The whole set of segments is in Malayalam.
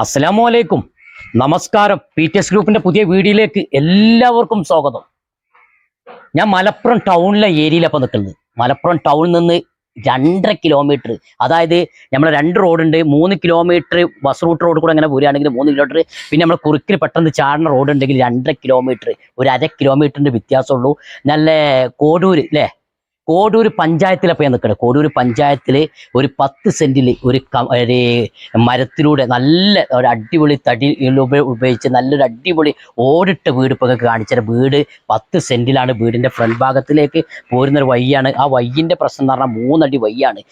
അസ്സലാമു അലൈക്കും. നമസ്കാരം. പി ടി എസ് ഗ്രൂപ്പിന്റെ പുതിയ വീഡിയോയിലേക്ക് എല്ലാവർക്കും സ്വാഗതം. ഞാൻ മലപ്പുറം ടൗണിലെ ഏരിയയിലപ്പോൾ നിൽക്കുന്നത്. മലപ്പുറം ടൗണിൽ നിന്ന് രണ്ടര കിലോമീറ്റർ അതായത് നമ്മൾ രണ്ട് റോഡുണ്ട് മൂന്ന് കിലോമീറ്റർ ബസ് റൂട്ട് റോഡ് കൂടെ അങ്ങനെ പോരുകയാണെങ്കിൽ മൂന്ന് കിലോമീറ്റർ പിന്നെ നമ്മൾ കുറുക്കിൽ പെട്ടെന്ന് ചാടുന്ന റോഡ് ഉണ്ടെങ്കിൽ രണ്ടര കിലോമീറ്റർ ഒരു അര കിലോമീറ്ററിന്റെ വ്യത്യാസമുള്ളൂ. നല്ല കോടൂര് അല്ലേ കോടൂര് പഞ്ചായത്തിലപ്പോൾ ഞാൻ നിൽക്കുന്നത് കോടൂര് പഞ്ചായത്തിൽ ഒരു പത്ത് സെന്റിൽ ഒരു ഒരു മരത്തിലൂടെ നല്ല ഒരു അടിപൊളി തടി ഉപയോഗിച്ച് നല്ലൊരു അടിപൊളി ഓടിട്ട വീട് ഇപ്പോൾ കാണിച്ചത് വീട് പത്ത് സെന്റിലാണ് വീടിന്റെ ഫ്രണ്ട് ഭാഗത്തിലേക്ക് പോരുന്നൊരു വയ്യാണ് ആ വയ്യന്റെ പ്രശ്നം എന്ന് പറഞ്ഞാൽ മൂന്നടി വയ്യാണ്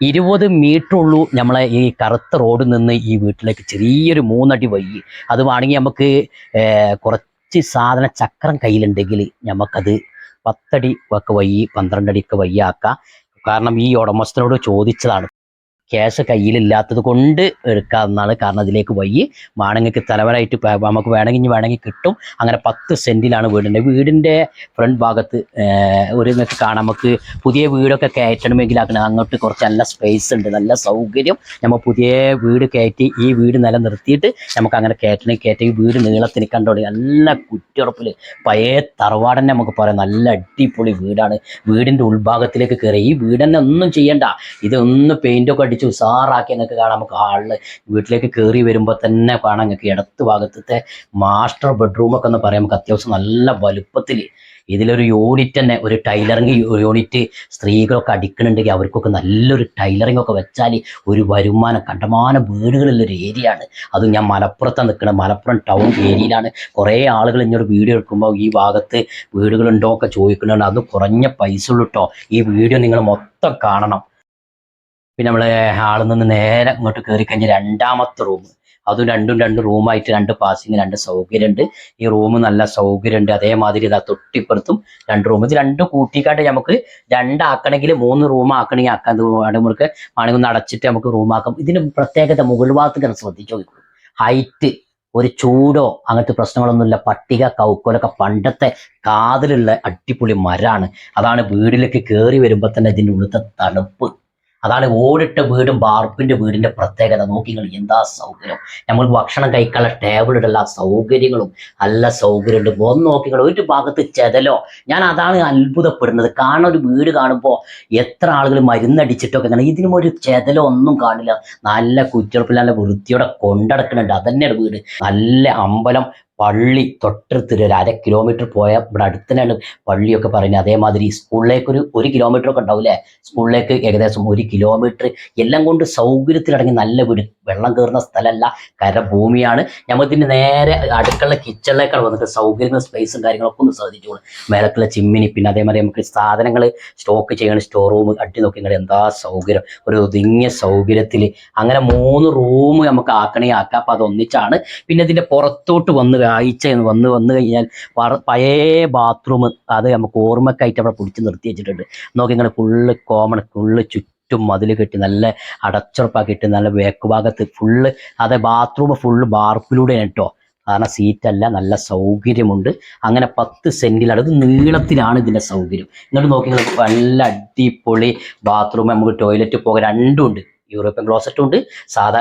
ഇരുപത് മീറ്റർ ഉള്ളൂ നമ്മളെ ഈ കറുത്ത റോഡിൽ നിന്ന് ഈ വീട്ടിലേക്ക് ചെറിയൊരു മൂന്നടി വയ്യ് അത് വേണമെങ്കിൽ നമുക്ക് കുറച്ച് സാധന ചക്രം കയ്യിലുണ്ടെങ്കിൽ നമുക്കത് പത്തടി ഒക്കെ വയ്യ് പന്ത്രണ്ടടിയൊക്കെ വയ്യാക്കാം കാരണം ഈ ഉടമസ്ഥനോട് ചോദിച്ചതാണ്. ക്യാഷ് കയ്യിലില്ലാത്തത് കൊണ്ട് എടുക്കാവുന്നതാണ്. കാരണം അതിലേക്ക് വയ്യ് വേണമെങ്കിൽ തലവരായിട്ട് നമുക്ക് വേണമെങ്കിൽ ഇനി വേണമെങ്കിൽ കിട്ടും. അങ്ങനെ പത്ത് സെന്റിലാണ് വീടിന്റെ. വീടിന്റെ ഫ്രണ്ട് ഭാഗത്ത് ഒരു നിങ്ങൾക്ക് കാണാം. നമുക്ക് പുതിയ വീടൊക്കെ കയറ്റണമെങ്കിൽ അങ്ങനെ അങ്ങോട്ട് കുറച്ച് നല്ല സ്പേസ് ഉണ്ട്. നല്ല സൗകര്യം. നമ്മൾ പുതിയ വീട് കയറ്റി ഈ വീട് നിലനിർത്തിയിട്ട് നമുക്ക് അങ്ങനെ കയറ്റണമെങ്കിൽ കയറ്റി വീട് നീളത്തിന് കണ്ടോളി നല്ല കുറ്റുറപ്പിൽ പഴയ തറവാടന്നെ നമുക്ക് പറയാം. നല്ല അടിപൊളി വീടാണ്. വീടിന്റെ ഉൾഭാഗത്തിലേക്ക് കയറി. ഈ വീടെന്നെ ഒന്നും ചെയ്യണ്ട. ഇതൊന്ന് പെയിന്റൊക്കെ അടിച്ച് ഉസാറാക്കി നിങ്ങൾക്ക് കാണാം നമുക്ക് ഹാളിൽ വീട്ടിലേക്ക് കയറി വരുമ്പോൾ തന്നെ കാണാം നിങ്ങൾക്ക് ഇടത്ത് ഭാഗത്തെ മാസ്റ്റർ ബെഡ്റൂമൊക്കെ എന്ന് പറയാം. നമുക്ക് അത്യാവശ്യം നല്ല വലുപ്പത്തിൽ ഇതിലൊരു യൂണിറ്റ് തന്നെ ഒരു ടൈലറിങ് യൂണിറ്റ് സ്ത്രീകളൊക്കെ അടിക്കണുണ്ടെങ്കിൽ അവർക്കൊക്കെ നല്ലൊരു ടൈലറിംഗ് ഒക്കെ വെച്ചാൽ ഒരു വരുമാനം കണ്ടമാനം വീടുകളുള്ള ഒരു ഏരിയ ആണ് അത് ഞാൻ മലപ്പുറത്താണ് നിൽക്കുന്നത് മലപ്പുറം ടൗൺ ഏരിയയിലാണ്. കുറേ ആളുകൾ ഇങ്ങോട്ട് വീഡിയോ എടുക്കുമ്പോൾ ഈ ഭാഗത്ത് വീടുകളുണ്ടോ ഒക്കെ ചോദിക്കുന്നുണ്ട് അത് കുറഞ്ഞ പൈസ ഉള്ളൂ കേട്ടോ ഈ വീഡിയോ നിങ്ങൾ മൊത്തം കാണണം. പിന്നെ നമ്മൾ ഹാളിൽ നിന്ന് നേരെ ഇങ്ങോട്ട് കയറി കഴിഞ്ഞാൽ രണ്ടാമത്തെ റൂം അതും രണ്ടും രണ്ട് റൂമായിട്ട് രണ്ട് പാസിങ് രണ്ട് സൗകര്യമുണ്ട് ഈ റൂം നല്ല സൗകര്യമുണ്ട് അതേമാതിരി ഇതാ തൊട്ടിപ്പുറത്തും രണ്ട് റൂം ഇത് രണ്ടും കൂട്ടിക്കാട്ട് നമുക്ക് രണ്ടാക്കണമെങ്കിൽ മൂന്ന് റൂം ആക്കണമെങ്കിൽ ആക്കാൻ നമുക്ക് ആണെങ്കിൽ ഒന്ന് അടച്ചിട്ട് നമുക്ക് റൂം ആക്കാം. ഇതിന് പ്രത്യേകത മുകൾ ഭാഗത്ത് ശ്രദ്ധിച്ചു നോക്കൂ ഹൈറ്റ് ഒരു ചൂടോ അങ്ങനത്തെ പ്രശ്നങ്ങളൊന്നുമില്ല. പട്ടിക കൗക്കോലൊക്കെ പണ്ടത്തെ കാതിലുള്ള അടിപൊളി മരാണ്. അതാണ് വീടിലേക്ക് കയറി വരുമ്പോൾ തന്നെ ഇതിന്റെ ഉള്ളിലത്തെ തണുപ്പ്. അതാണ് ഓടിട്ട വീടും ബാർപ്പിന്റെ വീടിന്റെ പ്രത്യേകത. നോക്കി നിങ്ങൾ എന്താ സൗകര്യം? നമ്മൾ ഭക്ഷണം കഴിക്കാനുള്ള ടേബിളുടെ എല്ലാ സൗകര്യങ്ങളും നല്ല സൗകര്യമുണ്ട്. ഒന്ന് നോക്കിങ്ങൾ ഒരു ഭാഗത്ത് ചെതലോ. ഞാൻ അതാണ് അത്ഭുതപ്പെടുന്നത്. കാരണം ഒരു വീട് കാണുമ്പോൾ എത്ര ആളുകൾ മരുന്നടിച്ചിട്ടൊക്കെ ഇങ്ങനെ ഇതിനും ഒരു ചെതലോ ഒന്നും കാണില്ല. നല്ല കുറ്റിറപ്പിൽ നല്ല വൃത്തിയോടെ കൊണ്ടടക്കുന്നുണ്ട്. അതന്നെയാണ് വീട്. നല്ല അമ്പലം പള്ളി തൊട്ടടുത്ത് ഒരു അര കിലോമീറ്റർ പോയ ഇവിടെ അടുത്ത് തന്നെയാണ് പള്ളിയൊക്കെ പറയുന്നത്. അതേമാതിരി സ്കൂളിലേക്ക് ഒരു ഒരു കിലോമീറ്റർ ഒക്കെ ഉണ്ടാവില്ലേ? സ്കൂളിലേക്ക് ഏകദേശം ഒരു കിലോമീറ്റർ എല്ലാം കൊണ്ട് സൗകര്യത്തിലടങ്ങി നല്ല വീട് വെള്ളം കയറുന്ന സ്ഥലമല്ല കരഭൂമിയാണ്. ഞമ്മതിന് നേരെ അടുക്കള കിച്ചണിലേക്കാണ് വന്നിട്ട് സൗകര്യങ്ങൾ സ്പേസും കാര്യങ്ങളൊക്കെ ഒന്ന് ശ്രദ്ധിച്ചോളൂ. മേലക്കുള്ള ചിമ്മിനി പിന്നെ അതേമാതിരി നമുക്ക് സാധനങ്ങൾ സ്റ്റോക്ക് ചെയ്യണം സ്റ്റോർ റൂം അട്ടി നോക്കി എന്താ സൗകര്യം? ഒരു ഒതുങ്ങിയ സൗകര്യത്തിൽ അങ്ങനെ മൂന്ന് റൂം നമുക്ക് ആക്കണേ ആക്കാം. അപ്പം അതൊന്നിച്ചാണ് പിന്നെ ഇതിന്റെ പുറത്തോട്ട് വന്ന് എന്ന് വന്ന് വന്നു കഴിഞ്ഞാൽ പഴയ ബാത്റൂം അത് നമുക്ക് ഓർമ്മക്കായിട്ട് അവിടെ പിടിച്ച് നിർത്തി വെച്ചിട്ടുണ്ട്. നോക്കി ഇങ്ങനെ ഫുള്ള് കോമൺ ഫുള്ള് ചുറ്റും മതിൽ കെട്ടി നല്ല അടച്ചുറപ്പാക്കിയിട്ട് നല്ല വേക്ക് ഭാഗത്ത് ഫുള്ള് അതെ ബാത്റൂം ഫുള്ള് ബാർപ്പിലൂടെ കേട്ടോ. കാരണം സീറ്റല്ല നല്ല സൗകര്യമുണ്ട്. അങ്ങനെ പത്ത് സെന്റിലാണ് ഇത് നീളത്തിലാണ് ഇതിന്റെ സൗകര്യം. എന്നിട്ട് നോക്കി നല്ല അടിപൊളി ബാത്റൂം നമുക്ക് ടോയ്ലറ്റ് പോകാൻ രണ്ടും ഉണ്ട്. യൂറോപ്യൻ ക്ലോസറ്റും ഉണ്ട്. സാധാ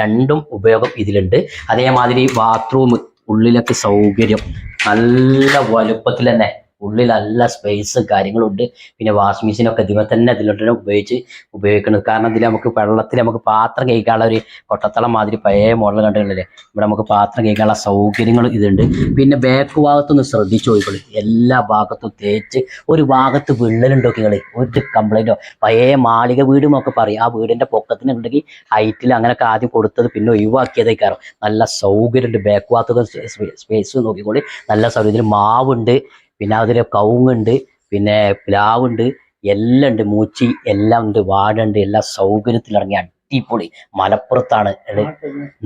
രണ്ടും ഉപയോഗം ഇതിലുണ്ട്. അതേമാതിരി ബാത്റൂം ഉള്ളിലൊക്കെ സൗകര്യം. നല്ല വലുപ്പത്തിൽ തന്നെ ഉള്ളിൽ നല്ല സ്പേസ് കാര്യങ്ങളുണ്ട് പിന്നെ വാഷിംഗ് മെഷീനൊക്കെ ഇതിമ തന്നെ ഇതിലോട്ട് ഉപയോഗിച്ച് ഉപയോഗിക്കുന്നത് കാരണം ഇതിൽ നമുക്ക് വെള്ളത്തിൽ നമുക്ക് പാത്രം കഴിക്കാനുള്ള ഒരു കൊട്ടത്തളം മാതിരി പഴയ മോഡൽ കണ്ടുകളില്ലേ ഇവിടെ നമുക്ക് പാത്രം കഴിക്കാനുള്ള സൗകര്യങ്ങൾ ഇതുണ്ട് പിന്നെ ബാക്ക് ഭാഗത്തൊന്ന് ശ്രദ്ധിച്ചു നോക്കിക്കോളി എല്ലാ ഭാഗത്തും തേച്ച് ഒരു ഭാഗത്ത് വിള്ളലുണ്ടോ നിങ്ങൾ ഒരു കംപ്ലൈന്റോ പഴയ മാളിക വീടും ഒക്കെ പറയും ആ വീടിന്റെ പൊക്കത്തിന് ഉണ്ടെങ്കിൽ ഹൈറ്റിൽ അങ്ങനെയൊക്കെ ആദ്യം കൊടുത്തത് പിന്നെ ഒഴിവാക്കിയതേക്കാരം നല്ല സൗകര്യമുണ്ട് ബാക്ക് ഭാഗത്തൊക്കെ സ്പേസ് നോക്കിക്കോളി നല്ല സൗകര്യത്തിൽ മാവുണ്ട് പിന്നെ അതിൽ കവുങ്ങുണ്ട് പിന്നെ പ്ലാവുണ്ട് എല്ലാം ഉണ്ട് മൂച്ചി എല്ലാം ഉണ്ട് വാടുണ്ട് എല്ലാ സൗകര്യത്തിലിറങ്ങി അടിപൊളി മലപ്പുറത്താണ്.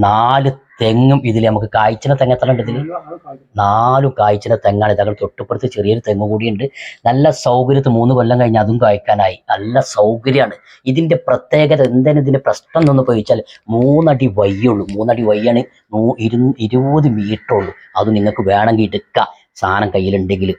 നാല് തെങ്ങും ഇതിൽ നമുക്ക് കായ്ച്ചിന തെങ്ങ് ഉണ്ട് ഇതിൽ നാലും കായ്ച്ചിന തെങ്ങാണ്. ഇതങ്ങൾ തൊട്ടുപ്പുറത്ത് ചെറിയൊരു തെങ്ങ് കൂടിയുണ്ട്. നല്ല സൗകര്യത്തിൽ മൂന്ന് കൊല്ലം കഴിഞ്ഞ് അതും കായ്ക്കാനായി. നല്ല സൗകര്യമാണ്. ഇതിന്റെ പ്രത്യേകത എന്താണ്? ഇതിന്റെ പ്രശ്നം എന്നൊന്ന് ചോദിച്ചാൽ മൂന്നടി വയ്യുള്ളൂ മൂന്നടി വയ്യാണ് നൂ ഇരു ഇരുപത് മീറ്റർ ഉള്ളൂ. അത് നിങ്ങൾക്ക് വേണമെങ്കിൽ എടുക്കാം. സാധനം കയ്യിലുണ്ടെങ്കിൽ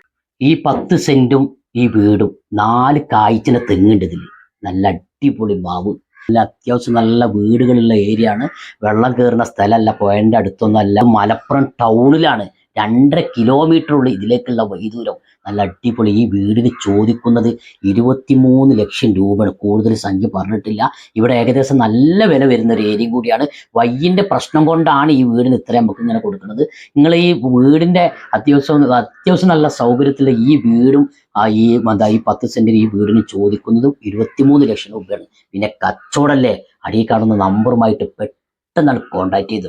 ഈ പത്ത് സെന്റും ഈ വീടും നാല് കായ്ച്ചിനെ തെങ്ങുണ്ട് ഇതിൽ നല്ല അടിപൊളി മാവ്. നല്ല അത്യാവശ്യം നല്ല വീടുകളുള്ള ഏരിയ ആണ് വെള്ളം കയറുന്ന സ്ഥലമല്ല പുഴന്റെ അടുത്തൊന്നും അല്ല മലപ്പുറം ടൗണിലാണ് രണ്ടര കിലോമീറ്റർ ഉള്ള ഇതിലേക്കുള്ള വൈദൂരം നല്ല അടിപൊളി. ഈ വീടിന് ചോദിക്കുന്നത് ഇരുപത്തിമൂന്ന് ലക്ഷം രൂപയാണ്. കൂടുതൽ സംഖ്യ പറഞ്ഞിട്ടില്ല. ഇവിടെ ഏകദേശം നല്ല വില വരുന്ന ഒരു ഏരിയ കൂടിയാണ്. വയ്യിന്റെ പ്രശ്നം കൊണ്ടാണ് ഈ വീടിന് ഇത്രയും നമുക്ക് ഇങ്ങനെ കൊടുക്കുന്നത്. നിങ്ങൾ ഈ വീടിന്റെ അത്യാവശ്യം അത്യാവശ്യം നല്ല സൗകര്യത്തിലെ ഈ വീടും ഈ എന്താ ഈ പത്ത് സെന്റിന് ഈ വീടിന് ചോദിക്കുന്നതും ഇരുപത്തിമൂന്ന് ലക്ഷം രൂപയാണ്. പിന്നെ കച്ചവടല്ലേ അടിയിൽ കാണുന്ന നമ്പറുമായിട്ട് പെട്ടെന്നാണ് കോൺടാക്ട് ചെയ്തു